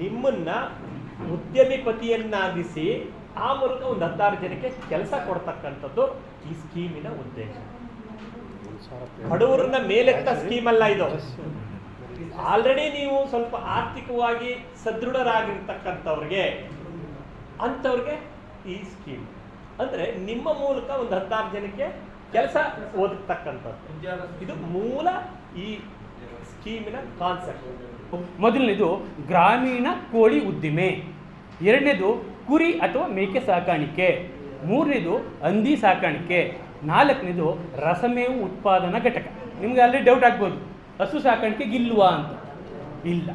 ನಿಮ್ಮನ್ನ ಉದ್ಯಮಿಪತಿಯನ್ನಾಗಿಸಿ ಆ ಮೂಲಕ ಒಂದು ಹತ್ತಾರು ಜನಕ್ಕೆ ಕೆಲಸ ಕೊಡ್ತಕ್ಕಂಥದ್ದು ಈ ಸ್ಕೀಮಿನ ಉದ್ದೇಶ. ಬಡವರನ್ನ ಮೇಲೆತ್ತ ಸ್ಕೀಮ್ ಅಲ್ಲ ಇದು. ಆಲ್ರೆಡಿ ನೀವು ಸ್ವಲ್ಪ ಆರ್ಥಿಕವಾಗಿ ಸದೃಢರಾಗಿರ್ತಕ್ಕಂಥವ್ರಿಗೆ, ಅಂಥವ್ರಿಗೆ ಈ ಸ್ಕೀಮ್. ಅಂದ್ರೆ ನಿಮ್ಮ ಮೂಲಕ ಒಂದು ಹತ್ತಾರು ಜನಕ್ಕೆ ಕೆಲಸ ಓದತಕ್ಕಂಥದ್ದು ಇದು ಮೂಲ ಈ ಸ್ಕೀಮಿನ ಕಾನ್ಸೆಪ್ಟ್ ಮೊದಲನೇದು ಗ್ರಾಮೀಣ ಕೋಳಿ ಉದ್ದಿಮೆ. ಎರಡನೇದು ಕುರಿ ಅಥವಾ ಮೇಕೆ ಸಾಕಾಣಿಕೆ. ಮೂರನೇದು ಹಂದಿ ಸಾಕಾಣಿಕೆ. ನಾಲ್ಕನೇದು ರಸಮೇವು ಉತ್ಪಾದನಾ ಘಟಕ. ನಿಮ್ಗೆ ಅಲ್ಲಿ ಡೌಟ್ ಆಗ್ಬೋದು. ಹಸು ಸಾಕಾಣಿಕೆ ಇಲ್ವಾ ಅಂತ. ಇಲ್ಲ.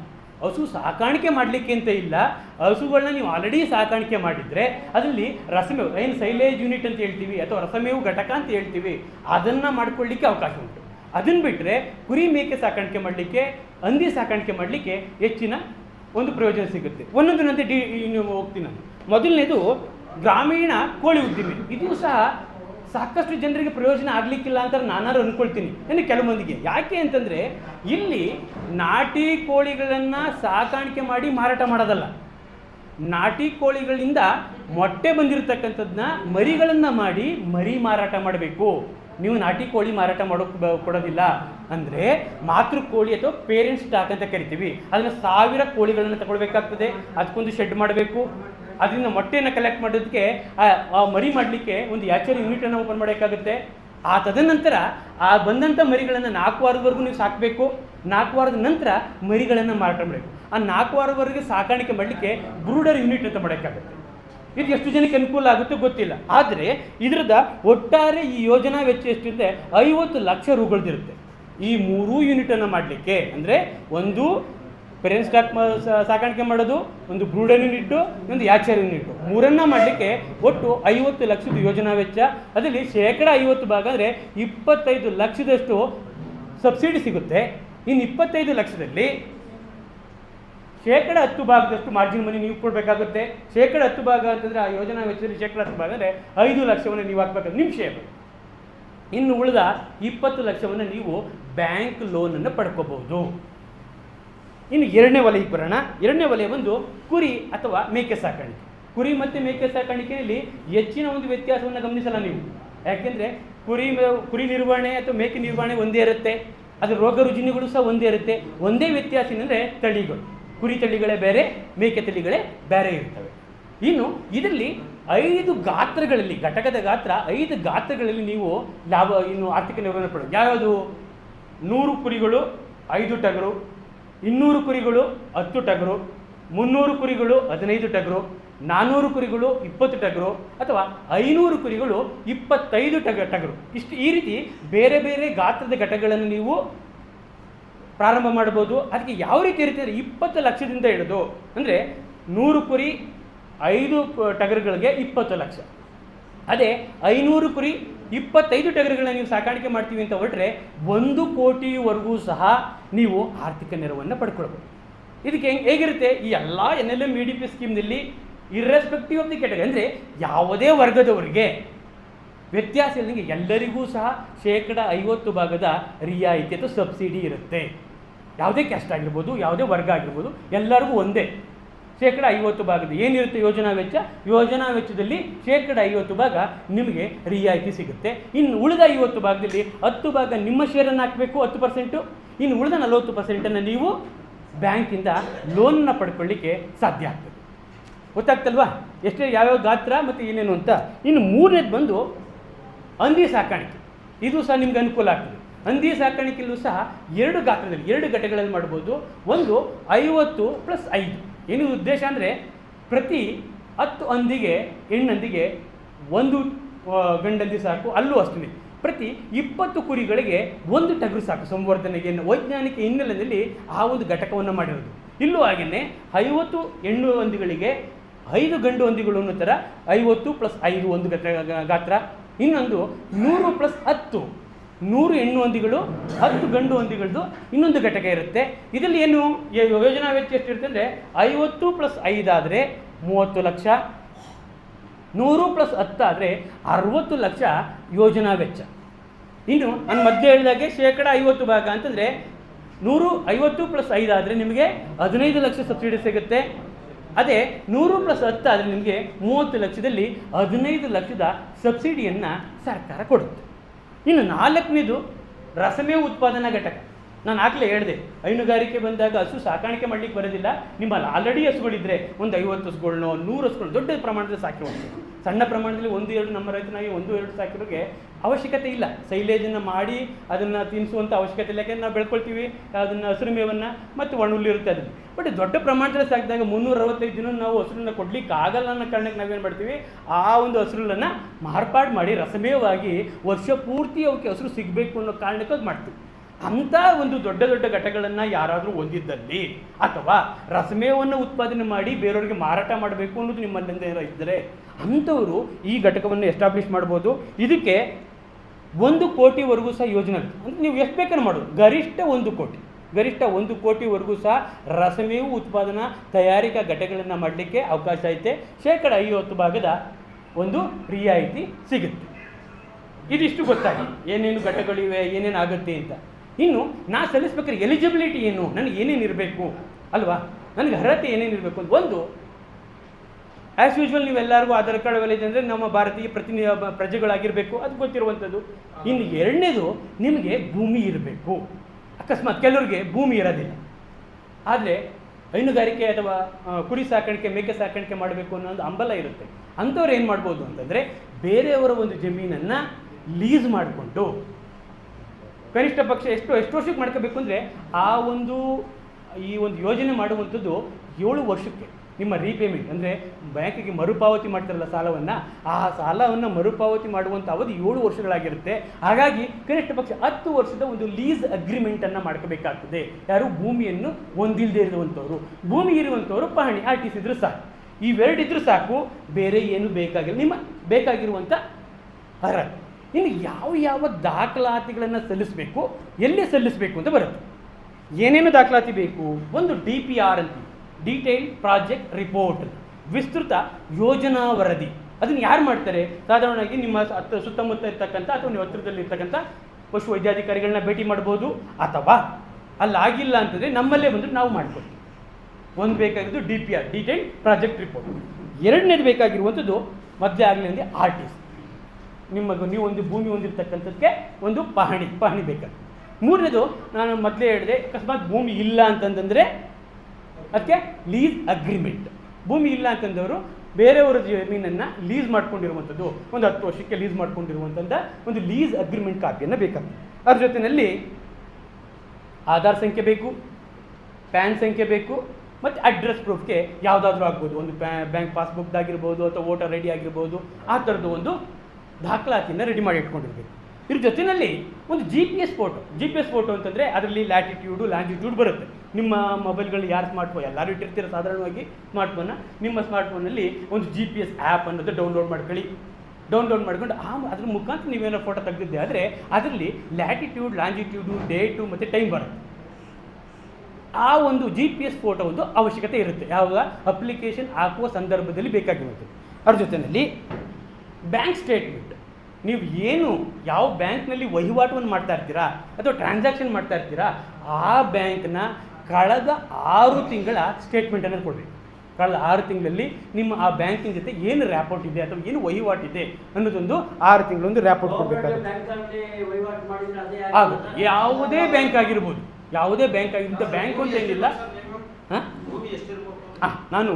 ಹಸು ಸಾಕಾಣಿಕೆ ಮಾಡಲಿಕ್ಕೆ ಅಂತ ಇಲ್ಲ. ಹಸುಗಳನ್ನ ನೀವು ಆಲ್ರೆಡಿ ಸಾಕಾಣಿಕೆ ಮಾಡಿದರೆ ಅದರಲ್ಲಿ ರಸಮೇವು, ಏನು ಸೈಲೇಜ್ ಯೂನಿಟ್ ಅಂತ ಹೇಳ್ತೀವಿ ಅಥವಾ ರಸಮೇವು ಘಟಕ ಅಂತ ಹೇಳ್ತೀವಿ, ಅದನ್ನು ಮಾಡ್ಕೊಳ್ಳಿಕ್ಕೆ ಅವಕಾಶ ಉಂಟು. ಅದನ್ನು ಬಿಟ್ಟರೆ ಕುರಿ ಮೇಕೆ ಸಾಕಾಣಿಕೆ ಮಾಡಲಿಕ್ಕೆ, ಹಂದಿ ಸಾಕಾಣಿಕೆ ಮಾಡಲಿಕ್ಕೆ ಹೆಚ್ಚಿನ ಒಂದು ಪ್ರಯೋಜನ ಸಿಗುತ್ತೆ. ಒಂದೊಂದಿನಂತೆ ಡಿ ಹೋಗ್ತೀನಿ ನಾನು. ಮೊದಲನೇದು ಗ್ರಾಮೀಣ ಕೋಳಿ ಉದ್ದಿಮೆ. ಇದು ಸಹ ಸಾಕಷ್ಟು ಜನರಿಗೆ ಪ್ರಯೋಜನ ಆಗಲಿಕ್ಕಿಲ್ಲ ಅಂತ ನಾನಾರು ಅಂದ್ಕೊಳ್ತೀನಿ ಏನು ಕೆಲವೊಂದಿಗೆ ಯಾಕೆ ಅಂತಂದರೆ ಇಲ್ಲಿ ನಾಟಿ ಕೋಳಿಗಳನ್ನು ಸಾಕಾಣಿಕೆ ಮಾಡಿ ಮಾರಾಟ ಮಾಡೋದಲ್ಲ. ನಾಟಿ ಕೋಳಿಗಳಿಂದ ಮೊಟ್ಟೆ ಬಂದಿರತಕ್ಕಂಥದ್ದನ್ನ ಮರಿಗಳನ್ನು ಮಾಡಿ ಮರಿ ಮಾರಾಟ ಮಾಡಬೇಕು. ನೀವು ನಾಟಿ ಕೋಳಿ ಮಾರಾಟ ಮಾಡೋಕ್ಕೆ ಕೊಡೋದಿಲ್ಲ ಅಂದರೆ ಮಾತೃ ಕೋಳಿ ಅಥವಾ ಪೇರೆಂಟ್ಸ್ ಸ್ಟಾಕ್ ಅಂತ ಕರಿತೀವಿ. ಅದನ್ನು ಸಾವಿರ ಕೋಳಿಗಳನ್ನು ತಗೊಳ್ಬೇಕಾಗ್ತದೆ. ಅದಕ್ಕೊಂದು ಶೆಡ್ ಮಾಡಬೇಕು. ಅದರಿಂದ ಮೊಟ್ಟೆಯನ್ನು ಕಲೆಕ್ಟ್ ಮಾಡೋದಕ್ಕೆ ಮರಿ ಮಾಡಲಿಕ್ಕೆ ಒಂದು ಯಾಚರಿ ಯೂನಿಟನ್ನು ಓಪನ್ ಮಾಡೋಕ್ಕಾಗುತ್ತೆ. ಆ ತದನಂತರ ಆ ಬಂದಂಥ ಮರಿಗಳನ್ನು ನಾಲ್ಕು ವಾರದವರೆಗೂ ನೀವು ಸಾಕಬೇಕು. ನಾಲ್ಕು ವಾರದ ನಂತರ ಮರಿಗಳನ್ನು ಮಾರಾಟ ಮಾಡಬೇಕು. ಆ ನಾಲ್ಕು ವಾರದವರೆಗೆ ಸಾಕಾಣಿಕೆ ಮಾಡಲಿಕ್ಕೆ ಬ್ರೂಡರ್ ಯೂನಿಟ್ ಅಂತ ಮಾಡೋಕ್ಕಾಗುತ್ತೆ. ಇದು ಎಷ್ಟು ಜನಕ್ಕೆ ಅನುಕೂಲ ಆಗುತ್ತೋ ಗೊತ್ತಿಲ್ಲ. ಆದರೆ ಇದರದ ಒಟ್ಟಾರೆ ಈ ಯೋಜನಾ ವೆಚ್ಚ ಎಷ್ಟಿದೆ ಐವತ್ತು ಲಕ್ಷ ರೂಗಳದಿರುತ್ತೆ. ಈ ಮೂರೂ ಯೂನಿಟನ್ನು ಮಾಡಲಿಕ್ಕೆ ಅಂದರೆ ಒಂದು ಪೇರೆಂಟ್ಸ್ ಸ್ಟಾಕ್ ಸಾಕಾಣಿಕೆ ಮಾಡೋದು, ಒಂದು ಬ್ರೂಡನ್ ಯೂನಿಟ್ಟು ಒಂದು ಯಾಚರ್ ಯೂನಿಟ್ಟು ಮೂರನ್ನ ಮಾಡಲಿಕ್ಕೆ ಒಟ್ಟು ಐವತ್ತು ಲಕ್ಷದ ಯೋಜನಾ ವೆಚ್ಚ. ಅದರಲ್ಲಿ ಶೇಕಡ ಐವತ್ತು ಭಾಗ ಅಂದರೆ ಇಪ್ಪತ್ತೈದು ಲಕ್ಷದಷ್ಟು ಸಬ್ಸಿಡಿ ಸಿಗುತ್ತೆ. ಇನ್ನು ಇಪ್ಪತ್ತೈದು ಲಕ್ಷದಲ್ಲಿ ಶೇಕಡ ಹತ್ತು ಭಾಗದಷ್ಟು ಮಾರ್ಜಿನ್ ಮನಿ ನೀವು ಕೊಡಬೇಕಾಗುತ್ತೆ. ಶೇಕಡ ಹತ್ತು ಭಾಗ ಅಂತಂದರೆ ಆ ಯೋಜನಾ ವೆಚ್ಚದಲ್ಲಿ ಶೇಕಡ ಹತ್ತು ಭಾಗ ಅಂದರೆ ಐದು ಲಕ್ಷವನ್ನು ನೀವು ಹಾಕ್ಬೇಕಾದ್ರೆ ನಿಮ್ಮ ಶೇರ್ ಇನ್ನು ಉಳಿದ ಇಪ್ಪತ್ತು ಲಕ್ಷವನ್ನು ನೀವು ಬ್ಯಾಂಕ್ ಲೋನನ್ನು ಪಡ್ಕೋಬಹುದು. ಇನ್ನು ಎರಡನೇ ವಲಯಕ್ಕೆ ಬರೋಣ. ಎರಡನೇ ವಲಯ ಒಂದು ಕುರಿ ಅಥವಾ ಮೇಕೆ ಸಾಕಾಣಿಕೆ. ಕುರಿ ಮತ್ತು ಮೇಕೆ ಸಾಕಾಣಿಕೆಯಲ್ಲಿ ಹೆಚ್ಚಿನ ಒಂದು ವ್ಯತ್ಯಾಸವನ್ನು ಗಮನಿಸಲ್ಲ ನೀವು. ಯಾಕೆಂದರೆ ಕುರಿ ಕುರಿ ನಿರ್ವಹಣೆ ಅಥವಾ ಮೇಕೆ ನಿರ್ವಹಣೆ ಒಂದೇ ಇರುತ್ತೆ. ಅದರ ರೋಗ ರುಜಿನಗಳು ಸಹ ಒಂದೇ ಇರುತ್ತೆ. ಒಂದೇ ವ್ಯತ್ಯಾಸ ಏನಂದರೆ ತಳಿಗಳು. ಕುರಿ ತಳಿಗಳೇ ಬೇರೆ, ಮೇಕೆ ತಳಿಗಳೇ ಬೇರೆ ಇರ್ತವೆ. ಇನ್ನು ಇದರಲ್ಲಿ ಐದು ಗಾತ್ರಗಳಲ್ಲಿ, ಘಟಕದ ಗಾತ್ರ ಐದು ಗಾತ್ರಗಳಲ್ಲಿ ನೀವು ಲಾಭ, ಇನ್ನು ಆರ್ಥಿಕ ನಿರ್ವಹಣೆ ಪಡೆದು ಯಾವ್ಯಾವುದು? ನೂರು ಕುರಿಗಳು, ಐದು ಟಗರು. ಇನ್ನೂರು ಕುರಿಗಳು, ಹತ್ತು ಟಗರು. ಮುನ್ನೂರು ಕುರಿಗಳು, ಹದಿನೈದು ಟಗರು. ನಾನ್ನೂರು ಕುರಿಗಳು, ಇಪ್ಪತ್ತು ಟಗರು. ಅಥವಾ ಐನೂರು ಕುರಿಗಳು, ಇಪ್ಪತ್ತೈದು ಟಗ ಟಗರು. ಇಷ್ಟು ಈ ರೀತಿ ಬೇರೆ ಬೇರೆ ಗಾತ್ರದ ಘಟಕಗಳನ್ನು ನೀವು ಪ್ರಾರಂಭ ಮಾಡ್ಬೋದು ಅದಕ್ಕೆ ಯಾವ ರೀತಿ ಇರುತ್ತೆ ಅಂದರೆ ಇಪ್ಪತ್ತು ಲಕ್ಷದಿಂದ ಹಿಡಿದು ಅಂದರೆ ನೂರು ಕುರಿ, ಐದು ಟಗರುಗಳಿಗೆ ಇಪ್ಪತ್ತು ಲಕ್ಷ. ಅದೇ ಐನೂರು ಕುರಿ, ಇಪ್ಪತ್ತೈದು ಟಗರುಗಳನ್ನ ನೀವು ಸಾಕಾಣಿಕೆ ಮಾಡ್ತೀವಿ ಅಂತ ಹೊರಟ್ರೆ ಒಂದು ಕೋಟಿವರೆಗೂ ಸಹ ನೀವು ಆರ್ಥಿಕ ನೆರವನ್ನು ಪಡ್ಕೊಳ್ಬೋದು. ಇದಕ್ಕೆ ಹೆಂಗ್, ಹೇಗಿರುತ್ತೆ? ಈ ಎಲ್ಲ N L M E D P ಸ್ಕೀಮ್ನಲ್ಲಿ irrespective of the category ಅಂದರೆ ಯಾವುದೇ ವರ್ಗದವರಿಗೆ ವ್ಯತ್ಯಾಸ ಇಲ್ಲದಂಗೆ ಎಲ್ಲರಿಗೂ ಸಹ ಶೇಕಡ ಐವತ್ತು ಭಾಗದ ರಿಯಾಯಿತಿ ಅಥವಾ ಸಬ್ಸಿಡಿ ಇರುತ್ತೆ. ಯಾವುದೇ ಕ್ಯಾಸ್ಟ್ ಆಗಿರ್ಬೋದು, ಯಾವುದೇ ವರ್ಗ ಆಗಿರ್ಬೋದು, ಎಲ್ಲರಿಗೂ ಒಂದೇ. ಶೇಕಡ ಐವತ್ತು ಭಾಗದ ಏನಿರುತ್ತೆ ಯೋಜನಾ ವೆಚ್ಚ? ಯೋಜನಾ ವೆಚ್ಚದಲ್ಲಿ ಶೇಕಡ ಐವತ್ತು ಭಾಗ ನಿಮಗೆ ರಿಯಾಯಿತಿ ಸಿಗುತ್ತೆ. ಇನ್ನು ಉಳಿದ ಐವತ್ತು ಭಾಗದಲ್ಲಿ ಹತ್ತು ಭಾಗ ನಿಮ್ಮ ಶೇರನ್ನು ಹಾಕಬೇಕು, ಹತ್ತು ಪರ್ಸೆಂಟು ಇನ್ನು ಉಳಿದ ನಲವತ್ತು ಪರ್ಸೆಂಟನ್ನು ನೀವು ಬ್ಯಾಂಕಿಂದ ಲೋನನ್ನು ಪಡ್ಕೊಳ್ಳಿಕ್ಕೆ ಸಾಧ್ಯ ಆಗ್ತದೆ. ಗೊತ್ತಾಗ್ತಲ್ವಾ? ಎಷ್ಟೇ ಯಾವ್ಯಾವ ಗಾತ್ರ ಮತ್ತು ಏನೇನು ಅಂತ. ಇನ್ನು ಮೂರನೇದು ಬಂದು ಹಂದಿ ಸಾಕಾಣಿಕೆ. ಇದು ಸಹ ನಿಮ್ಗೆ ಅನುಕೂಲ ಆಗ್ತದೆ. ಹಂದಿ ಸಾಕಾಣಿಕೆಯಲ್ಲೂ ಸಹ ಎರಡು ಗಾತ್ರದಲ್ಲಿ, ಎರಡು ಘಟಗಳಲ್ಲಿ ಮಾಡ್ಬೋದು. ಒಂದು ಐವತ್ತು ಪ್ಲಸ್ ಐದು. ಏನು ಉದ್ದೇಶ ಅಂದರೆ ಪ್ರತಿ ಹತ್ತು ಹಂದಿಗೆ, ಹೆಣ್ಣಂದಿಗೆ ಒಂದು ಗಂಡಂದಿ ಸಾಕು, ಅಲ್ಲೂ ಅಷ್ಟೇ ಪ್ರತಿ ಇಪ್ಪತ್ತು ಕುರಿಗಳಿಗೆ ಒಂದು ಟಗರು ಸಾಕು. ಸಂವರ್ಧನೆಗೆ, ವೈಜ್ಞಾನಿಕ ಹಿನ್ನೆಲೆಯಲ್ಲಿ ಆ ಒಂದು ಘಟಕವನ್ನು ಮಾಡಿರೋದು. ಇಲ್ಲೂ ಹಾಗೆಯೇ ಐವತ್ತು ಹೆಣ್ಣು ಹಂದಿಗಳಿಗೆ ಐದು ಗಂಡು ಹಂದಿಗಳು ಅನ್ನೋ ಥರ ಐವತ್ತು ಪ್ಲಸ್ ಐದು ಒಂದು ಗಾತ್ರ. ಇನ್ನೊಂದು ನೂರು ಪ್ಲಸ್ ಹತ್ತು. ನೂರು ಹೆಣ್ಣು ಹಂದಿಗಳು, ಹತ್ತು ಗಂಡು ಹಂದಿಗಳದ್ದು ಇನ್ನೊಂದು ಘಟಕ ಇರುತ್ತೆ. ಇದರಲ್ಲಿ ಏನು ಯೋಜನಾ ವೆಚ್ಚ ಎಷ್ಟಿರುತ್ತೆ ಅಂದರೆ ಐವತ್ತು ಪ್ಲಸ್ ಐದಾದರೆ ಮೂವತ್ತು ಲಕ್ಷ, ನೂರು ಪ್ಲಸ್ ಹತ್ತಾದರೆ ಅರವತ್ತು ಲಕ್ಷ ಯೋಜನಾ ವೆಚ್ಚ. ಇನ್ನು ನಾನು ಮಧ್ಯೆ ಹೇಳಿದಾಗೆ ಶೇಕಡ ಐವತ್ತು ಭಾಗ ಅಂತಂದರೆ ನೂರು, ಐವತ್ತು ಪ್ಲಸ್ ಐದಾದರೆ ನಿಮಗೆ ಹದಿನೈದು ಲಕ್ಷ ಸಬ್ಸಿಡಿ ಸಿಗುತ್ತೆ. ಅದೇ ನೂರು ಪ್ಲಸ್ ಹತ್ತಾದರೆ ನಿಮಗೆ ಮೂವತ್ತು ಲಕ್ಷದಲ್ಲಿ ಹದಿನೈದು ಲಕ್ಷದ ಸಬ್ಸಿಡಿಯನ್ನು ಸರ್ಕಾರ ಕೊಡುತ್ತೆ. ಇನ್ನು ನಾಲ್ಕನೇದು ರಸಮೇ ಉತ್ಪಾದನಾ ಘಟಕ. ನಾನು ಆಗಲೇ ಹೇಳಿದೆ, ಹೈನುಗಾರಿಕೆ ಬಂದಾಗ ಹಸು ಸಾಕಾಣಿಕೆ ಮಾಡಲಿಕ್ಕೆ ಬರೋದಿಲ್ಲ. ನಿಮ್ಮಲ್ಲಿ ಆಲ್ರೆಡಿ ಹಸುಗಳಿದ್ರೆ ಒಂದು ಐವತ್ತು ಹಸುಗಳನ್ನೋ ನೂರು ಹಸುಗಳು ದೊಡ್ಡ ಪ್ರಮಾಣದಲ್ಲಿ ಸಾಕಿರುವಂಥದ್ದು ಸಣ್ಣ ಪ್ರಮಾಣದಲ್ಲಿ ಒಂದು ಎರಡು ನಮ್ಮ ರೈತನಾಗಿ ಒಂದು ಎರಡು ಸಾಕಿರೋಗೆ ಅವಶ್ಯಕತೆ ಇಲ್ಲ. ಸೈಲೇಜನ್ನು ಮಾಡಿ ಅದನ್ನು ತಿನ್ನಿಸುವಂಥ ಅವಶ್ಯಕತೆ ಇಲ್ಲ. ನಾವು ಬೆಳ್ಕೊಳ್ತೀವಿ, ಅದನ್ನು ಹಸಿರು ಮೇವನ್ನು ಮತ್ತು ಒಣಹುಲ್ಲಿರುತ್ತೆ ಅದನ್ನು ಬಟ್ ದೊಡ್ಡ ಪ್ರಮಾಣದಲ್ಲಿ ಸಾಕಿದಾಗ ಮುನ್ನೂರ ಅರವತ್ತೈದು ದಿನ ನಾವು ಹಸಿರನ್ನ ಕೊಡ್ಲಿಕ್ಕೆ ಆಗಲ್ಲ ಅನ್ನೋ ಕಾರಣಕ್ಕೆ ನಾವೇನು ಮಾಡ್ತೀವಿ? ಆ ಒಂದು ಹಸಿರುಗಳನ್ನು ಮಾರ್ಪಾಡು ಮಾಡಿ ರಸಮೇವಾಗಿ ವರ್ಷ ಪೂರ್ತಿ ಅವಕ್ಕೆ ಹಸಿರು ಸಿಗಬೇಕು ಅನ್ನೋ ಕಾರಣಕ್ಕೆ ಮಾಡ್ತೀವಿ. ಅಂಥ ಒಂದು ದೊಡ್ಡ ದೊಡ್ಡ ಘಟಗಳನ್ನು ಯಾರಾದರೂ ಹೊಂದಿದ್ದಲ್ಲಿ ಅಥವಾ ರಸಮೇವನ್ನು ಉತ್ಪಾದನೆ ಮಾಡಿ ಬೇರೆಯವರಿಗೆ ಮಾರಾಟ ಮಾಡಬೇಕು ಅನ್ನೋದು ನಿಮ್ಮಲ್ಲಿಂದ ಏನೋ ಇದ್ದರೆ ಅಂಥವರು ಈ ಘಟಕವನ್ನು ಎಸ್ಟಾಬ್ಲಿಷ್ ಮಾಡ್ಬೋದು. ಇದಕ್ಕೆ ಒಂದು ಕೋಟಿವರೆಗೂ ಸಹ ಯೋಜನೆ ಅಂದರೆ ನೀವು ಎಷ್ಟು ಬೇಕಾದ್ರೂ ಮಾಡೋದು? ಗರಿಷ್ಠ ಒಂದು ಕೋಟಿ. ಗರಿಷ್ಠ ಒಂದು ಕೋಟಿವರೆಗೂ ಸಹ ರಸಮೇವು ಉತ್ಪಾದನಾ, ತಯಾರಿಕಾ ಘಟಕಗಳನ್ನು ಮಾಡಲಿಕ್ಕೆ ಅವಕಾಶ ಐತೆ. ಶೇಕಡ ಐವತ್ತು ಭಾಗದ ಒಂದು ರಿಯಾಯಿತಿ ಸಿಗುತ್ತೆ. ಇದಿಷ್ಟು ಗೊತ್ತಾಗಿ ಏನೇನು ಘಟಕಗಳಿವೆ, ಏನೇನು ಆಗುತ್ತೆ ಅಂತ. ಇನ್ನು ನಾ ಸಲ್ಲಿಸ್ಬೇಕಾದ್ರೆ ಎಲಿಜಿಬಿಲಿಟಿ ಏನು? ನನಗೆ ಏನೇನು ಇರಬೇಕು? ಅಲ್ವಾ? ನನಗೆ ಅರ್ಹತೆ ಏನೇನು ಇರಬೇಕು ಅಂತ. ಒಂದು ಆ್ಯಸ್ ಯೂಶ್ವಲ್ ನೀವೆಲ್ಲರಿಗೂ ಆಧಾರ್ ಕಾರ್ಡ್ ಅವೆಲ್ಲ ಅಂದರೆ ನಮ್ಮ ಭಾರತೀಯ ಪ್ರತಿನಿ ಪ್ರಜೆಗಳಾಗಿರಬೇಕು. ಅದು ಗೊತ್ತಿರುವಂಥದ್ದು. ಇನ್ನು ಎರಡನೇದು ನಿಮಗೆ ಭೂಮಿ ಇರಬೇಕು. ಅಕಸ್ಮಾತ್ ಕೆಲವರಿಗೆ ಭೂಮಿ ಇರೋದಿಲ್ಲ. ಆದರೆ ಹೈನುಗಾರಿಕೆ ಅಥವಾ ಕುರಿ ಸಾಕಾಣಿಕೆ, ಮೇಕೆ ಸಾಕಾಣಿಕೆ ಮಾಡಬೇಕು ಅನ್ನೋ ಒಂದು ಹಂಬಲ ಇರುತ್ತೆ. ಅಂಥವ್ರು ಏನು ಮಾಡ್ಬೋದು ಅಂತಂದರೆ ಬೇರೆಯವರ ಒಂದು ಜಮೀನನ್ನು ಲೀಸ್ ಮಾಡಿಕೊಂಡು ಕನಿಷ್ಠ ಪಕ್ಷ ಎಷ್ಟು ಎಷ್ಟು ವರ್ಷಕ್ಕೆ ಮಾಡ್ಕೋಬೇಕು ಅಂದರೆ ಆ ಒಂದು, ಈ ಒಂದು ಯೋಜನೆ ಮಾಡುವಂಥದ್ದು ಏಳು ವರ್ಷಕ್ಕೆ. ನಿಮ್ಮ ರೀಪೇಮೆಂಟ್ ಅಂದರೆ ಬ್ಯಾಂಕಿಗೆ ಮರುಪಾವತಿ ಮಾಡ್ತಾರಲ್ಲ ಸಾಲವನ್ನು, ಆ ಸಾಲವನ್ನು ಮರುಪಾವತಿ ಮಾಡುವಂಥ ಅವಧಿ ಏಳು ವರ್ಷಗಳಾಗಿರುತ್ತೆ. ಹಾಗಾಗಿ ಕನಿಷ್ಠ ಪಕ್ಷ ಹತ್ತು ವರ್ಷದ ಒಂದು ಲೀಸ್ ಅಗ್ರಿಮೆಂಟನ್ನು ಮಾಡ್ಕೋಬೇಕಾಗ್ತದೆ. ಯಾರು? ಭೂಮಿಯನ್ನು ಹೊಂದಿಲ್ಲದೆ ಇರುವಂಥವ್ರು ಭೂಮಿ ಇರುವಂಥವ್ರು ಪಹಣಿ ಆರ್ ಟಿ ಸಿ ಇದ್ರೂ ಸಾಕು. ಇವೆರಡಿದ್ರೂ ಸಾಕು, ಬೇರೆ ಏನು ಬೇಕಾಗಿಲ್ಲ. ನಿಮ್ಮ ಬೇಕಾಗಿರುವಂಥ ಅರ್ಹತೆ. ಇನ್ನು ಯಾವ ಯಾವ ದಾಖಲಾತಿಗಳನ್ನು ಸಲ್ಲಿಸಬೇಕು, ಎಲ್ಲಿ ಸಲ್ಲಿಸಬೇಕು ಅಂತ ಬರುತ್ತೆ. ಏನೇನು ದಾಖಲಾತಿ ಬೇಕು? ಒಂದು ಡಿ ಪಿ ಆರ್ ಅಂತ ಡೀಟೇಲ್ ಪ್ರಾಜೆಕ್ಟ್ ರಿಪೋರ್ಟ್ ವಿಸ್ತೃತ ಯೋಜನಾ ವರದಿ. ಅದನ್ನು ಯಾರು ಮಾಡ್ತಾರೆ? ಸಾಧಾರಣವಾಗಿ ನಿಮ್ಮ ಹತ್ತ ಸುತ್ತಮುತ್ತ ಇರ್ತಕ್ಕಂಥ ಅಥವಾ ನಿಮ್ಮ ಹತ್ತಿರದಲ್ಲಿ ಇರ್ತಕ್ಕಂಥ ಪಶು ವೈದ್ಯಾಧಿಕಾರಿಗಳನ್ನ ಭೇಟಿ ಮಾಡ್ಬೋದು ಅಥವಾ ಅಲ್ಲಾಗಿಲ್ಲ ಅಂತಂದರೆ ನಮ್ಮಲ್ಲೇ ಬಂದರೆ ನಾವು ಮಾಡ್ಕೊಡ್ತೀವಿ ಒಂದು ಬೇಕಾಗಿದ್ದು D P R detail project report ಎರಡನೇದು ಬೇಕಾಗಿರುವಂಥದ್ದು ಮೊದಲೇ ಆಗಲಿ ಅಂದರೆ ಆರ್ ಟಿ ಸಿ ನಿಮಗೆ ನೀವು ಒಂದು ಭೂಮಿ ಹೊಂದಿರ್ತಕ್ಕಂಥದ್ದಕ್ಕೆ ಒಂದು ಪಹಣಿ ಪಹಣಿ ಬೇಕಾಗ್ತದೆ. ಮೂರನೇದು ನಾನು ಮೊದಲೇ ಹೇಳಿದೆ, ಅಕಸ್ಮಾತ್ ಭೂಮಿ ಇಲ್ಲ ಅಂತಂದರೆ ಅದಕ್ಕೆ ಲೀಸ್ ಅಗ್ರಿಮೆಂಟ್ ಭೂಮಿ ಇಲ್ಲ ಅಂತಂದವರು ಬೇರೆಯವರ ಜಮೀನನ್ನು ಲೀಸ್ ಮಾಡ್ಕೊಂಡಿರುವಂಥದ್ದು, ಒಂದು ಹತ್ತು ವರ್ಷಕ್ಕೆ ಲೀಸ್ ಮಾಡ್ಕೊಂಡಿರುವಂಥದ್ದು ಒಂದು ಲೀಸ್ ಅಗ್ರಿಮೆಂಟ್ ಕಾಪಿಯನ್ನು ಬೇಕಾಗ್ತದೆ. ಅದ್ರ ಜೊತೆಯಲ್ಲಿ ಆಧಾರ್ ಸಂಖ್ಯೆ ಬೇಕು, ಪ್ಯಾನ್ ಸಂಖ್ಯೆ ಬೇಕು, ಮತ್ತು ಅಡ್ರೆಸ್ ಪ್ರೂಫ್ಗೆ ಯಾವುದಾದ್ರೂ ಆಗ್ಬೋದು. ಒಂದು ಬ್ಯಾಂಕ್ ಪಾಸ್ಬುಕ್ದಾಗಿರ್ಬೋದು ಅಥವಾ ವೋಟರ್ ಐ ಡಿ ಆಗಿರ್ಬೋದು, ಆ ಥರದ್ದು ಒಂದು ದಾಖಲಾತಿಯನ್ನು ರೆಡಿ ಮಾಡಿ ಇಟ್ಕೊಂಡಿರ್ಬೇಕು. ಇದ್ರ ಜೊತೆಯಲ್ಲಿ ಒಂದು G P S photo G P S photo ಅಂತಂದರೆ ಅದರಲ್ಲಿ ಲ್ಯಾಟಿಟ್ಯೂಡು ಲ್ಯಾಂಗಿಟ್ಯೂಡ್ ಬರುತ್ತೆ. ನಿಮ್ಮ ಮೊಬೈಲ್ಗಳು ಯಾರು ಸ್ಮಾರ್ಟ್ಫೋನ್ ಎಲ್ಲರೂ ಇಟ್ಟಿರ್ತೀರ ಸಾಧಾರಣವಾಗಿ ಸ್ಮಾರ್ಟ್ಫೋನ್ನ ನಿಮ್ಮ ಸ್ಮಾರ್ಟ್ಫೋನಲ್ಲಿ ಒಂದು ಜಿ ಪಿ ಎಸ್ ಆ್ಯಪ್ ಅನ್ನೋದು ಡೌನ್ಲೋಡ್ ಮಾಡ್ಕೊಳ್ಳಿ. ಡೌನ್ಲೋಡ್ ಮಾಡ್ಕೊಂಡು ಆ ಅದ್ರ ಮುಖಾಂತರ ನೀವೇನೋ ಫೋಟೋ ತೆಗೆದಿದ್ದೆ ಆದರೆ ಅದರಲ್ಲಿ ಲ್ಯಾಟಿಟ್ಯೂಡ್ ಲಾಂಜಿಟ್ಯೂಡು ಡೇಟು ಮತ್ತು ಟೈಮ್ ಬರುತ್ತೆ. ಆ ಒಂದು ಜಿ ಪಿ ಎಸ್ ಫೋಟೋ ಒಂದು ಅವಶ್ಯಕತೆ ಇರುತ್ತೆ. ಯಾವಾಗ? ಅಪ್ಲಿಕೇಶನ್ ಹಾಕುವ ಸಂದರ್ಭದಲ್ಲಿ ಬೇಕಾಗಿರುತ್ತೆ ಅದ್ರ ಜೊತೆಯಲ್ಲಿ ಬ್ಯಾಂಕ್ ಸ್ಟೇಟ್ಮೆಂಟ್ ನೀವು ಏನು ಯಾವ ಬ್ಯಾಂಕ್ನಲ್ಲಿ ವಹಿವಾಟವನ್ನು ಮಾಡ್ತಾ ಇರ್ತೀರಾ ಅಥವಾ ಟ್ರಾನ್ಸಾಕ್ಷನ್ ಮಾಡ್ತಾ ಇರ್ತೀರಾ, ಆ ಬ್ಯಾಂಕ್ನ ಕಳೆದ ಆರು ತಿಂಗಳ ಸ್ಟೇಟ್ಮೆಂಟನ್ನು ಕೊಡಬೇಕು ಕಳೆದ ಆರು ತಿಂಗಳಲ್ಲಿ ನಿಮ್ಮ ಆ ಬ್ಯಾಂಕಿನ ಜೊತೆ ಏನು ರ್ಯಾಪೋರ್ಟ್ ಇದೆ ಅಥವಾ ಏನು ವಹಿವಾಟು ಇದೆ ಅನ್ನೋದೊಂದು ಆರು ತಿಂಗಳೊಂದು ರ್ಯಾಪೋರ್ಟ್ ಕೊಡಬೇಕಾಗುತ್ತೆ. ಆಗುತ್ತೆ. ಯಾವುದೇ ಬ್ಯಾಂಕ್ ಆಗಿರ್ಬೋದು. ಯಾವುದೇ ಬ್ಯಾಂಕ್ ಆಗಿರುತ್ತೆ ಬ್ಯಾಂಕ್ ಅಂತ ಏನಿಲ್ಲ. ಹಾಂ? ನಾನು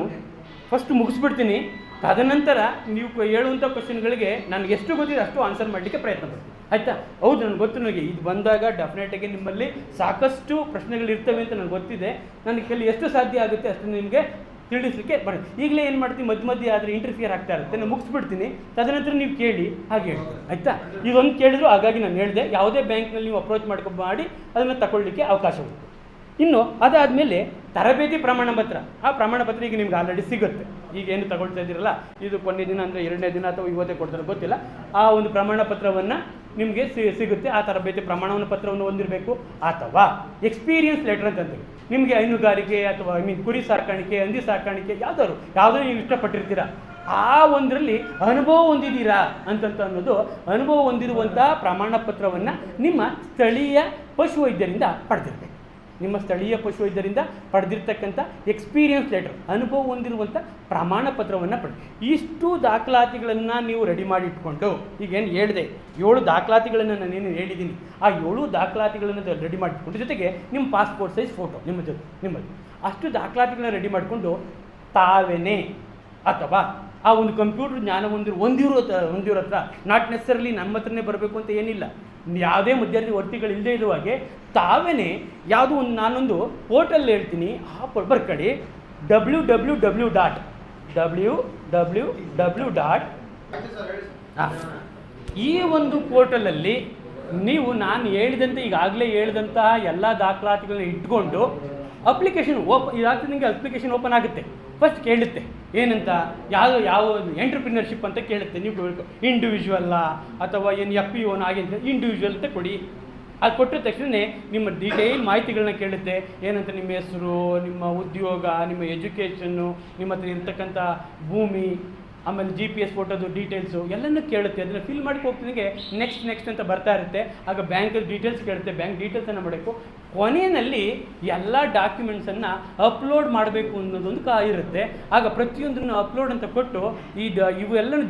ಫಸ್ಟ್ ಮುಗಿಸ್ಬಿಡ್ತೀನಿ. ತದನಂತರ ನೀವು ಹೇಳುವಂಥ ಕ್ವಶನ್ಗಳಿಗೆ ನನಗೆ ಎಷ್ಟು ಗೊತ್ತಿದೆ ಅಷ್ಟು ಆನ್ಸರ್ ಮಾಡಲಿಕ್ಕೆ ಪ್ರಯತ್ನ ಪಡ್ತೀನಿ. ಆಯಿತಾ? ಹೌದು ನನಗೆ ಗೊತ್ತು ನನಗೆ ಇದು ಬಂದಾಗ ಡೆಫಿನೆಟಾಗಿ ನಿಮ್ಮಲ್ಲಿ ಸಾಕಷ್ಟು ಪ್ರಶ್ನೆಗಳಿರ್ತವೆ ಅಂತ ನನಗೆ ಗೊತ್ತಿದೆ. ನನಗೆ ಕೆಲವು ಎಷ್ಟು ಸಾಧ್ಯ ಆಗುತ್ತೆ ಅಷ್ಟು ನಿಮಗೆ ತಿಳಿಸ್ಲಿಕ್ಕೆ ಬರುತ್ತೆ. ಈಗಲೇ ಏನು ಮಾಡ್ತೀನಿ ಮಧ್ಯ ಮಧ್ಯ ಆದರೆ ಇಂಟರ್ಫಿಯರ್ ಆಗ್ತಾ ಇರುತ್ತೆ. ನಾನು ಮುಗಿಸ್ಬಿಡ್ತೀನಿ. ತದನಂತರ ನೀವು ಕೇಳಿ, ಹಾಗೆ ಹೇಳಿ. ಆಯಿತಾ? ಇದೊಂದು ಕೇಳಿದ್ರು, ಹಾಗಾಗಿ ನಾನು ಹೇಳಿದೆ. ಯಾವುದೇ ಬ್ಯಾಂಕ್ನಲ್ಲಿ ನೀವು ಅಪ್ರೋಚ್ ಮಾಡ್ಕೊಂಡು ಮಾಡಿ ಅದನ್ನು ತಗೊಳ್ಳಿಕ್ಕೆ ಅವಕಾಶ ಉಂಟು. ಇನ್ನು, ಅದಾದಮೇಲೆ ತರಬೇತಿ ಪ್ರಮಾಣ ಪತ್ರ. ಆ ಪ್ರಮಾಣ ಪತ್ರ ಈಗ ನಿಮ್ಗೆ ಆಲ್ರೆಡಿ ಸಿಗುತ್ತೆ. ಈಗ ಏನು ತಗೊಳ್ತಾ ಇದ್ದೀರಲ್ಲ? ಇದು ಕೊನೆ ದಿನ ಅಂದರೆ ಎರಡನೇ ದಿನ ಅಥವಾ ಇವತ್ತೇ ಕೊಡ್ತಾರೆ ಗೊತ್ತಿಲ್ಲ. ಆ ಒಂದು ಪ್ರಮಾಣ ಪತ್ರವನ್ನು ನಿಮಗೆ ಸಿಗುತ್ತೆ. ಆ ತರಬೇತಿ ಪ್ರಮಾಣವನ್ನು ಪತ್ರವನ್ನು ಹೊಂದಿರಬೇಕು. ಅಥವಾ ಎಕ್ಸ್ಪೀರಿಯನ್ಸ್ ಲೆಟರ್ ಅಂತ ಅಂತೀವಿ. ನಿಮಗೆ ಹೈನುಗಾರಿಕೆ ಅಥವಾ ಐ ಮೀನ್ ಕುರಿ ಸಾಕಾಣಿಕೆ, ಹಂದಿ ಸಾಕಾಣಿಕೆ, ಯಾವ್ದಾದ್ರು ಯಾವುದೋ ನೀವು ಇಷ್ಟಪಟ್ಟಿರ್ತೀರಾ. ಆ ಒಂದರಲ್ಲಿ ಅನುಭವ ಹೊಂದಿದ್ದೀರಾ ಅಂತಂತ ಅನ್ನೋದು ಅನುಭವ ಹೊಂದಿರುವಂಥ ಪ್ರಮಾಣ ಪತ್ರವನ್ನು ನಿಮ್ಮ ಸ್ಥಳೀಯ ಪಶುವೈದ್ಯರಿಂದ ಪಡೆದಿರಬೇಕು. ನಿಮ್ಮ ಸ್ಥಳೀಯ ಪಶುವೈದ್ಯರಿಂದ ಪಡೆದಿರ್ತಕ್ಕಂಥ ಎಕ್ಸ್ಪೀರಿಯನ್ಸ್ ಲೆಟರ್ ಅನುಭವ ಹೊಂದಿರುವಂಥ ಪ್ರಮಾಣ ಪತ್ರವನ್ನು ಪಡೆದು ಇಷ್ಟು ದಾಖಲಾತಿಗಳನ್ನು ನೀವು ರೆಡಿ ಮಾಡಿ ಇಟ್ಕೊಂಡು ಈಗೇನು ಹೇಳಿದೆ, ಏಳು ದಾಖಲಾತಿಗಳನ್ನು ನಾನೇನು ಹೇಳಿದ್ದೀನಿ. ಆ ಏಳು ದಾಖಲಾತಿಗಳನ್ನು ರೆಡಿ ಮಾಡಿಟ್ಕೊಂಡು ಜೊತೆಗೆ ನಿಮ್ಮ ಪಾಸ್ಪೋರ್ಟ್ ಸೈಜ್ ಫೋಟೋ ನಿಮ್ಮ ಜೊತೆ ನಿಮ್ಮದು. ಅಷ್ಟು ದಾಖಲಾತಿಗಳನ್ನ ರೆಡಿ ಮಾಡಿಕೊಂಡು ತಾವೇನೇ, ಅಥವಾ ಆ ಒಂದು ಕಂಪ್ಯೂಟರ್ ಜ್ಞಾನ ಹೊಂದಿರೋ ಹೊಂದಿರೋ ಹೊಂದಿರೋ ಹತ್ರ ನಾಟ್ ನೆಸರ್ಲಿ ನಮ್ಮ ಹತ್ರನೇ ಬರಬೇಕು ಅಂತ ಏನಿಲ್ಲ. ಯಾವುದೇ ವರ್ತಿಗಳು ಇಲ್ಲದೇ ಇರುವ ಹಾಗೆ ತಾವೇ ಯಾವುದೋ ಒಂದು ನಾನೊಂದು ಪೋರ್ಟಲ್ ಹೇಳ್ತೀನಿ, ಆ ಬರ್ಕಡಿ W W W dot W W W dot ಈ ಒಂದು ಪೋರ್ಟಲಲ್ಲಿ ನೀವು ನಾನು ಹೇಳಿದಂತೆ, ಈಗಾಗಲೇ ಹೇಳಿದಂತಹ ಎಲ್ಲ ದಾಖಲಾತಿಗಳನ್ನ ಇಟ್ಕೊಂಡು ಅಪ್ಲಿಕೇಶನ್ ಓಪ್ ಇದಾಗ್ತದೆ ನಿಮಗೆ ಅಪ್ಲಿಕೇಶನ್ ಓಪನ್ ಆಗುತ್ತೆ. ಫಸ್ಟ್ ಕೇಳುತ್ತೆ. ಏನಂತ? ಯಾವ ಯಾವ ಎಂಟ್ರಪ್ರಿನರ್ಶಿಪ್ ಅಂತ ಕೇಳುತ್ತೆ. ನೀವು ಇಂಡಿವಿಜುವಲ್ಲ ಅಥವಾ ಏನು ಎಫ್ ಪಿ ಓನ್ ಆಗಿ ಅಂತ ಇಂಡಿವಿಜುವಲ್ ಅಂತ ಕೊಡಿ. ಅದು ಕೊಟ್ಟ ತಕ್ಷಣ ನಿಮ್ಮ ಡೀಟೇಲ್ ಮಾಹಿತಿಗಳನ್ನ ಕೇಳುತ್ತೆ. ಏನಂತ ನಿಮ್ಮ ಹೆಸರು, ನಿಮ್ಮ ಉದ್ಯೋಗ, ನಿಮ್ಮ ಎಜುಕೇಷನ್ನು ನಿಮ್ಮ ಹತ್ರ ಇರ್ತಕ್ಕಂಥ ಭೂಮಿ, ಆಮೇಲೆ ಜಿ ಪಿ ಎಸ್ ಫೋಟೋದು ಡೀಟೇಲ್ಸು ಎಲ್ಲನೂ ಕೇಳುತ್ತೆ. ಅದನ್ನು ಫಿಲ್ ಮಾಡ್ಕೊ ಹೋಗ್ತಿದಂಗೆ ನೆಕ್ಸ್ಟ್ ನೆಕ್ಸ್ಟ್ ಅಂತ ಬರ್ತಾ ಇರುತ್ತೆ. ಆಗ ಬ್ಯಾಂಕಲ್ಲಿ ಡೀಟೇಲ್ಸ್ ಕೇಳುತ್ತೆ. ಬ್ಯಾಂಕ್ ಡೀಟೇಲ್ಸನ್ನು ಮಾಡಬೇಕು. ಕೊನೆಯಲ್ಲಿ ಎಲ್ಲ ಡಾಕ್ಯುಮೆಂಟ್ಸನ್ನು ಅಪ್ಲೋಡ್ ಮಾಡಬೇಕು ಅನ್ನೋದೊಂದು ಕಾ ಇರುತ್ತೆ. ಆಗ ಪ್ರತಿಯೊಂದನ್ನು ಅಪ್ಲೋಡ್ ಅಂತ ಕೊಟ್ಟು ಈ ದ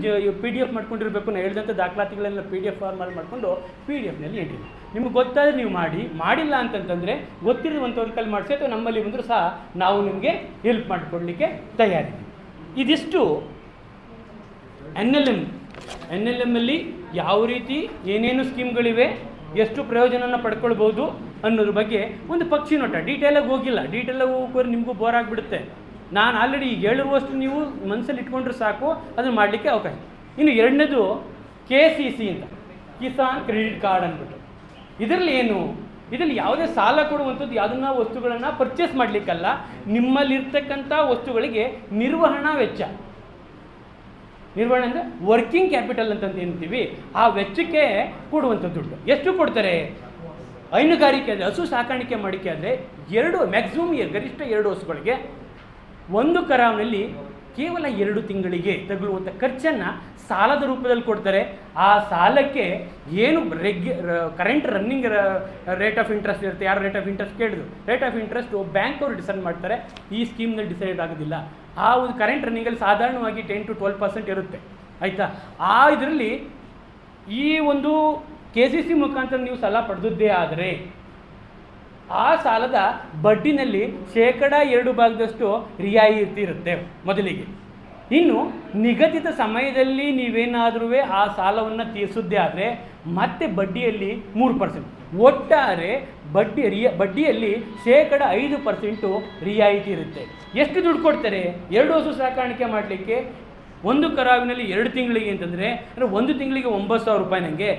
ಜ ಪಿ ಡಿ ಎಫ್ ಮಾಡ್ಕೊಂಡಿರಬೇಕು ನಾನು ಹೇಳಿದಂಥ ದಾಖಲಾತಿಗಳೆಲ್ಲ ಪಿ ಡಿ ಎಫ್ ಫಾರ್ಮಲ್ಲಿ ಮಾಡಿಕೊಂಡು ಪಿ ಡಿ ಎಫ್ನಲ್ಲಿ ಎಂಟ್ರಿ ನಿಮ್ಗೆ ಗೊತ್ತಾದ್ರೆ ನೀವು ಮಾಡಿ. ಮಾಡಿಲ್ಲ ಅಂತಂತಂದರೆ ಗೊತ್ತಿರುವಂಥವ್ರ ಕಲ್ಲಿ ಮಾಡಿಸಿ ಅಥವಾ ನಮ್ಮಲ್ಲಿ ಬಂದರೂ ಸಹ ನಾವು ನಿಮಗೆ ಹೆಲ್ಪ್ ಮಾಡಿಕೊಡ್ಲಿಕ್ಕೆ ತಯಾರಿದ್ದೀವಿ. ಇದಿಷ್ಟು N L M N L ಎಮ್ಮಲ್ಲಿ ಯಾವ ರೀತಿ ಏನೇನು ಸ್ಕೀಮ್ಗಳಿವೆ ಎಷ್ಟು ಪ್ರಯೋಜನನ ಪಡ್ಕೊಳ್ಬೋದು ಅನ್ನೋದ್ರ ಬಗ್ಗೆ ಒಂದು ಪಕ್ಷಿ ನೋಟ. ಡೀಟೇಲಾಗಿ ಹೋಗಿಲ್ಲ. ಡೀಟೇಲಾಗಿ ಹೋಗೋರು ನಿಮಗೂ ಬೋರ್ ಆಗಿಬಿಡುತ್ತೆ. ನಾನು ಆಲ್ರೆಡಿ ಈಗ ಹೇಳುವಷ್ಟು ನೀವು ಮನಸ್ಸಲ್ಲಿ ಇಟ್ಕೊಂಡ್ರೆ ಸಾಕು, ಅದನ್ನು ಮಾಡಲಿಕ್ಕೆ ಅವಕಾಶ. ಇನ್ನು ಎರಡನೇದು ಕೆ ಸಿ ಸಿ ಅಂತ. ಕಿಸಾನ್ ಕ್ರೆಡಿಟ್ ಕಾರ್ಡ್ ಅಂದ್ಬಿಟ್ಟು. ಇದರಲ್ಲಿ ಏನು? ಇದರಲ್ಲಿ ಯಾವುದೇ ಸಾಲ ಕೊಡುವಂಥದ್ದು ಯಾವುದನ್ನ ವಸ್ತುಗಳನ್ನು ಪರ್ಚೇಸ್ ಮಾಡಲಿಕ್ಕಲ್ಲ. ನಿಮ್ಮಲ್ಲಿರ್ತಕ್ಕಂಥ ವಸ್ತುಗಳಿಗೆ ನಿರ್ವಹಣಾ ವೆಚ್ಚ. ನಿರ್ವಹಣೆ ಅಂದರೆ ವರ್ಕಿಂಗ್ ಕ್ಯಾಪಿಟಲ್ ಅಂತ ಏನಂತೀವಿ, ಆ ವೆಚ್ಚಕ್ಕೆ ಕೊಡುವಂಥ ದುಡ್ಡು. ಎಷ್ಟು ಕೊಡ್ತಾರೆ? ಹೈನುಗಾರಿಕೆ ಆದರೆ, ಹಸು ಸಾಕಾಣಿಕೆ ಮಾಡಿಕೆ ಆದರೆ ಎರಡು ಮ್ಯಾಕ್ಸಿಮಮ್ ಗರಿಷ್ಠ ಎರಡು ಹಸುಗಳಿಗೆ ಒಂದು ಕರಾವಿನಲ್ಲಿ ಕೇವಲ ಎರಡು ತಿಂಗಳಿಗೆ ತಗುಲುವಂಥ ಖರ್ಚನ್ನು ಸಾಲದ ರೂಪದಲ್ಲಿ ಕೊಡ್ತಾರೆ. ಆ ಸಾಲಕ್ಕೆ ಏನು ರೆಗ್ಯು current running rate of interest ಇರುತ್ತೆ. ಯಾರು ರೇಟ್ ಆಫ್ ಇಂಟ್ರೆಸ್ಟ್ ಕೇಳಿದ್ರು? ರೇಟ್ ಆಫ್ ಇಂಟ್ರೆಸ್ಟು ಬ್ಯಾಂಕ್ ಅವರು ಡಿಸೈಡ್ ಮಾಡ್ತಾರೆ. ಈ ಸ್ಕೀಮ್ನಲ್ಲಿ ಡಿಸೈಡ್ ಆಗೋದಿಲ್ಲ. ಆ ಒಂದು ಕರೆಂಟ್ ರನ್ನಿಂಗಲ್ಲಿ ಸಾಧಾರಣವಾಗಿ ಟೆನ್ ಟು ಟ್ವೆಲ್ ಪರ್ಸೆಂಟ್ ಇರುತ್ತೆ. ಆಯಿತಾ? ಆ ಇದರಲ್ಲಿ ಈ ಒಂದು ಕೆ ಸಿ ಸಿ ಮುಖಾಂತರ ನೀವು ಸಾಲ ಪಡೆದದ್ದೇ ಆದರೆ, ಆ ಸಾಲದ ಬಡ್ಡಿನಲ್ಲಿ ಶೇಕಡ ಎರಡು ಭಾಗದಷ್ಟು ರಿಯಾಯಿತಿ ಇರುತ್ತೆ ಮೊದಲಿಗೆ. ಇನ್ನು ನಿಗದಿತ ಸಮಯದಲ್ಲಿ ನೀವೇನಾದರೂ ಆ ಸಾಲವನ್ನು ತೀರಿಸಿದ್ದೇ ಆದರೆ ಮತ್ತೆ ಬಡ್ಡಿಯಲ್ಲಿ ಮೂರು ಪರ್ಸೆಂಟ್ ಒಟ್ಟಾರೆ ಬಡ್ಡಿ ರಿಯ, ಬಡ್ಡಿಯಲ್ಲಿ ಶೇಕಡ ಐದು ಪರ್ಸೆಂಟು ರಿಯಾಯಿತಿ ಇರುತ್ತೆ. ಎಷ್ಟು ದುಡ್ಡು ಕೊಡ್ತಾರೆ? ಎರಡು ಹಸು ಸಾಕಾಣಿಕೆ ಮಾಡಲಿಕ್ಕೆ ಒಂದು ಕರಾವಿನಲ್ಲಿ ಎರಡು ತಿಂಗಳಿಗೆ ಅಂತಂದರೆ, ಅಂದರೆ ಒಂದು ತಿಂಗಳಿಗೆ ಒಂಬತ್ತು ಸಾವಿರ ರೂಪಾಯಿ ನನಗೆ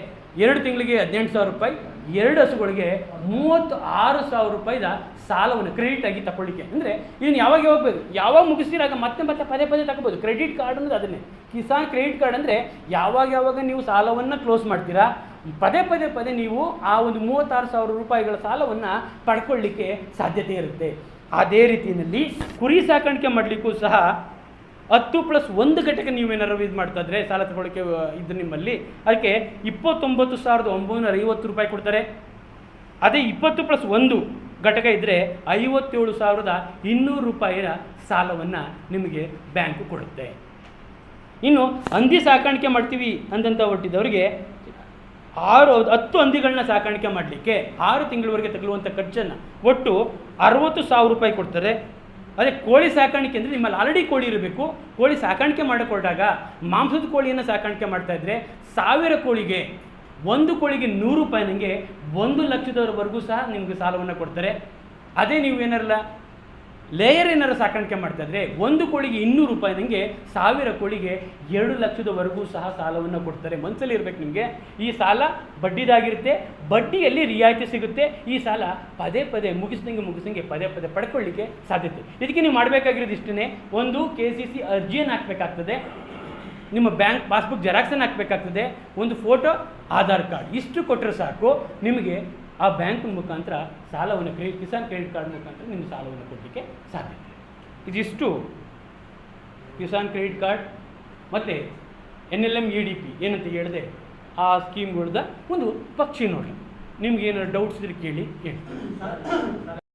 ಎರಡು ತಿಂಗಳಿಗೆ ಹದಿನೆಂಟು ಸಾವಿರ ರೂಪಾಯಿ ಎರಡು ಹಸುಗಳಿಗೆ ಮೂವತ್ತು ಆರು ಸಾವಿರ ರೂಪಾಯಿದ ಸಾಲವನ್ನು ಕ್ರೆಡಿಟ್ ಆಗಿ ತಗೊಳ್ಳಿಕ್ಕೆ ಅಂದರೆ ಇದನ್ನು ಯಾವಾಗ ಯಾವಾಗ ಯಾವಾಗ ಮುಗಿಸ್ತೀರಾಗ ಮತ್ತೆ ಮತ್ತೆ ಪದೇ ಪದೇ ತಗೋಬೋದು. ಕ್ರೆಡಿಟ್ ಕಾರ್ಡ್ ಅನ್ನೋದು ಅದನ್ನೇ. ಕಿಸಾನ್ ಕ್ರೆಡಿಟ್ ಕಾರ್ಡ್ ಅಂದರೆ ಯಾವಾಗ ಯಾವಾಗ ನೀವು ಸಾಲವನ್ನು ಕ್ಲೋಸ್ ಮಾಡ್ತೀರಾ? ಪದೇ ಪದೇ ಪದೇ ನೀವು ಆ ಒಂದು ಮೂವತ್ತಾರು ಸಾವಿರ ರೂಪಾಯಿಗಳ ಸಾಲವನ್ನು ಪಡ್ಕೊಳ್ಳಿಕ್ಕೆ ಸಾಧ್ಯತೆ ಇರುತ್ತೆ. ಅದೇ ರೀತಿಯಲ್ಲಿ ಕುರಿ ಸಾಕಾಣಿಕೆ ಮಾಡಲಿಕ್ಕೂ ಸಹ ಹತ್ತು ಪ್ಲಸ್ ಒಂದು ಘಟಕ ನೀವೇನಾರು ಇದು ಮಾಡ್ತಾ ಇದ್ರೆ ಸಾಲ ತಗೊಳ್ಳೋಕ್ಕೆ ಇದು ನಿಮ್ಮಲ್ಲಿ. ಅದಕ್ಕೆ ಇಪ್ಪತ್ತೊಂಬತ್ತು ಸಾವಿರದ ಒಂಬೈನೂರ ಐವತ್ತು ರೂಪಾಯಿ ಕೊಡ್ತಾರೆ. ಅದೇ ಇಪ್ಪತ್ತು ಪ್ಲಸ್ ಒಂದು ಘಟಕ ಇದ್ದರೆ ಐವತ್ತೇಳು ಸಾವಿರದ ಇನ್ನೂರು ರೂಪಾಯಿಯ ಸಾಲವನ್ನು ನಿಮಗೆ ಬ್ಯಾಂಕು ಕೊಡುತ್ತೆ. ಇನ್ನು ಹಂದಿ ಸಾಕಾಣಿಕೆ ಮಾಡ್ತೀವಿ ಅಂದಂತ ಹೊಟ್ಟಿದವರಿಗೆ ಆರು, ಹತ್ತು ಹಂದಿಗಳನ್ನ ಸಾಕಾಣಿಕೆ ಮಾಡಲಿಕ್ಕೆ ಆರು ತಿಂಗಳವರೆಗೆ ತಗಲುವಂಥ ಖರ್ಚನ್ನು ಒಟ್ಟು ಅರವತ್ತು ಸಾವಿರ ರೂಪಾಯಿ ಕೊಡ್ತಾರೆ. ಅದೇ ಕೋಳಿ ಸಾಕಾಣಿಕೆ ಅಂದರೆ ನಿಮ್ಮಲ್ಲಿ ಆಲ್ರೆಡಿ ಕೋಳಿ ಇರಬೇಕು. ಕೋಳಿ ಸಾಕಾಣಿಕೆ ಮಾಡಿಕೊಂಡಾಗ ಮಾಂಸದ ಕೋಳಿಯನ್ನು ಸಾಕಾಣಿಕೆ ಮಾಡ್ತಾ ಇದ್ರೆ ಸಾವಿರ ಕೋಳಿಗೆ ಒಂದು ಕೋಳಿಗೆ ನೂರು ರೂಪಾಯಿ ನನಗೆ ಒಂದು ಲಕ್ಷದವರೆಗೂ ಸಹ ನಿಮಗೆ ಸಾಲವನ್ನು ಕೊಡ್ತಾರೆ. ಅದೇ ನೀವು ಏನಾರಲ್ಲ ಲೇಯರ್ ಏನಾರು ಸಾಕಾಣಿಕೆ ಮಾಡ್ತಾ ಇದ್ರೆ ಒಂದು ಕೋಳಿಗೆ ಇನ್ನೂರು ರೂಪಾಯಿ ನನಗೆ ಸಾವಿರ ಕೋಳಿಗೆ ಎರಡು ಲಕ್ಷದವರೆಗೂ ಸಹ ಸಾಲವನ್ನು ಕೊಡ್ತಾರೆ. ಮನಸ್ಸಲ್ಲಿ ಇರಬೇಕು ನಿಮಗೆ. ಈ ಸಾಲ ಬಡ್ಡಿದಾಗಿರುತ್ತೆ. ಬಡ್ಡಿಯಲ್ಲಿ ರಿಯಾಯಿತಿ ಸಿಗುತ್ತೆ. ಈ ಸಾಲ ಪದೇ ಪದೇ ಮುಗಿಸ್ದಂಗೆ ಮುಗಿಸ್ದಂಗೆ ಪದೇ ಪದೇ ಪಡ್ಕೊಳ್ಳಿಕ್ಕೆ ಸಾಧ್ಯತೆ. ಇದಕ್ಕೆ ನೀವು ಮಾಡಬೇಕಾಗಿರೋದು ಇಷ್ಟೇ ಒಂದು ಕೆ ಸಿ ಸಿ ಅರ್ಜಿಯನ್ನು ಹಾಕಬೇಕಾಗ್ತದೆ. ನಿಮ್ಮ ಬ್ಯಾಂಕ್ ಪಾಸ್ಬುಕ್ ಜೆರಾಕ್ಸನ್ನು ಹಾಕಬೇಕಾಗ್ತದೆ. ಒಂದು ಫೋಟೋ, ಆಧಾರ್ ಕಾರ್ಡ್. ಇಷ್ಟು ಕೊಟ್ಟರೆ ಸಾಕು. ನಿಮಗೆ ಆ ಬ್ಯಾಂಕ್ ಮುಖಾಂತರ ಸಾಲವನ್ನು ಕ್ರೆಡಿಟ್ ಕಿಸಾನ್ ಕ್ರೆಡಿಟ್ ಕಾರ್ಡ್ ಮುಖಾಂತರ ನಿಮ್ಮ ಸಾಲವನ್ನು ಕೊಡಲಿಕ್ಕೆ ಸಾಧ್ಯತೆ ಇದಿಷ್ಟು ಕಿಸಾನ್ ಕ್ರೆಡಿಟ್ ಕಾರ್ಡ್ ಮತ್ತು N L M E D P ಏನಂತ ಹೇಳಿದೆ ಆ ಸ್ಕೀಮ್ಗಳದ ಒಂದು ಪಕ್ಷಿ ನೋಡಿ ನಿಮ್ಗೆ ಏನಾದ್ರು ಡೌಟ್ಸ್ ಇದ್ರೆ ಕೇಳಿ ಹೇಳಿ